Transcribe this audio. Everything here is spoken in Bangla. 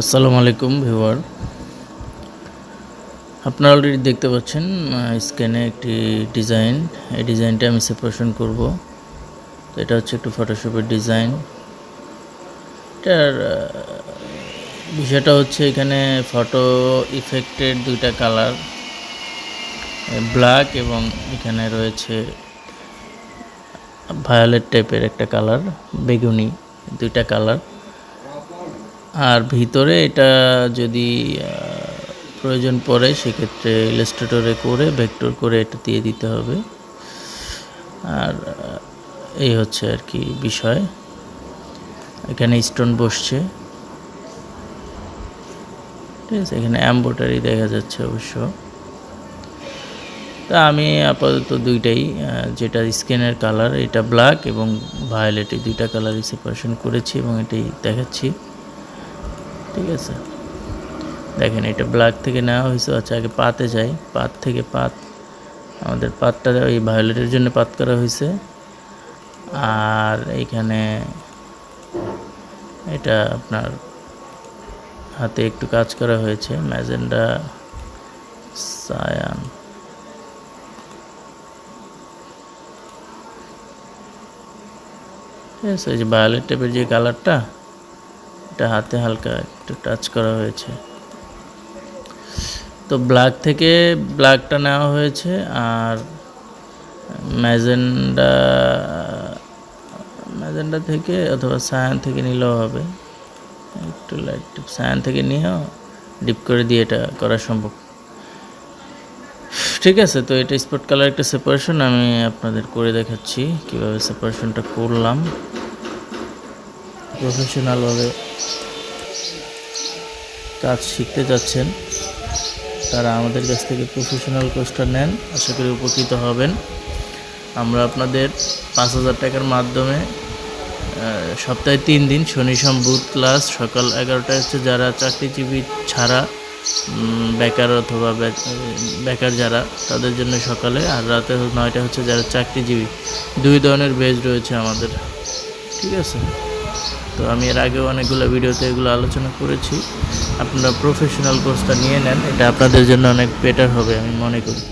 আসসালামু আলাইকুম, ভিউয়ার। আপনারা অলরেডি দেখতে পাচ্ছেন স্ক্যানে একটি ডিজাইন। এই ডিজাইনটা আমি সেপারেশন করব। তো এটা হচ্ছে একটু ফটোশপের ডিজাইন। এটার বিষয়টা হচ্ছে এখানে ফটো ইফেক্টের দুইটা কালার ব্ল্যাক এবং এখানে রয়েছে ভায়োলেট টাইপের একটা কালার বেগুনি, দুইটা কালার আর ভিতরে এটা যদি প্রয়োজন পড়ে, সেক্ষেত্রে ইলাস্ট্রেটরে করে, ভেক্টর করে এটা দিয়ে দিতে হবে। আর এই হচ্ছে আর কি বিষয়। এখানে স্টোন বসছে। ঠিক আছে, এখানে অ্যাম্বোটারি দেখা যাচ্ছে অবশ্য। তা আমি আপাতত দুইটাই যেটা স্কিনের কালার এটা ব্ল্যাক এবং ভায়োলেট এই দুইটা কালারই সেপারেশন করেছি এবং এটাই দেখাচ্ছি। ঠিক আছে। দেখেন, এটা ব্ল্যাক থেকে নেওয়া হয়েছে আচ্ছা আগে পাতে যাই। পাত থেকে পাত, আমাদের পাতটা ওই ভায়োলেটের জন্য পাত করা হয়েছে। আর এইখানে এটা আপনার হাতে একটু কাজ করা হয়েছে, ম্যাজেন্ডা সায়ান ঠিক আছে, এই যে ভায়োলেট টাইপের যে কালারটা এটা হাতে হালকা একটু টাচ করা হয়েছে। তো ব্ল্যাক থেকে ব্ল্যাকটা নেওয়া হয়েছে আর ম্যাজেন্ডা ম্যাজেন্ডা থেকে অথবা সায়ান থেকে নিলেও হবে। একটু লাইট সায়ান থেকে নিয়েও ডিপ করে দিয়ে এটা করা সম্ভব। ঠিক আছে, তো এটা স্পট কালার একটা সেপারেশন আমি আপনাদের করে দেখাচ্ছি, কীভাবে সেপারেশনটা করলাম। প্রফেশনালভাবে কাজ শিখতে যাচ্ছেন, তারা আমাদের কাছ থেকে প্রফেশনাল কোর্সটা নেন, আশা করি উপকৃত হবেন। আমরা আপনাদের পাঁচ হাজার টাকার মাধ্যমে সপ্তাহে তিন দিন শনি সোম ক্লাস, সকাল এগারোটায় হচ্ছে যারা চাকরিজীবী ছাড়া বেকার অথবা বেকার যারা, তাদের জন্য সকালে আর রাতে নয়টা হচ্ছে যারা চাকরিজীবী। দুই ধরনের বেজ রয়েছে আমাদের। ঠিক আছে? তো আমি এর আগেও অনেকগুলো ভিডিওতে এগুলো আলোচনা করেছি। আপনারা প্রফেশনাল কোর্সটা নিয়ে নেন, এটা আপনাদের জন্য অনেক বেটার হবে, আমি মনে করি।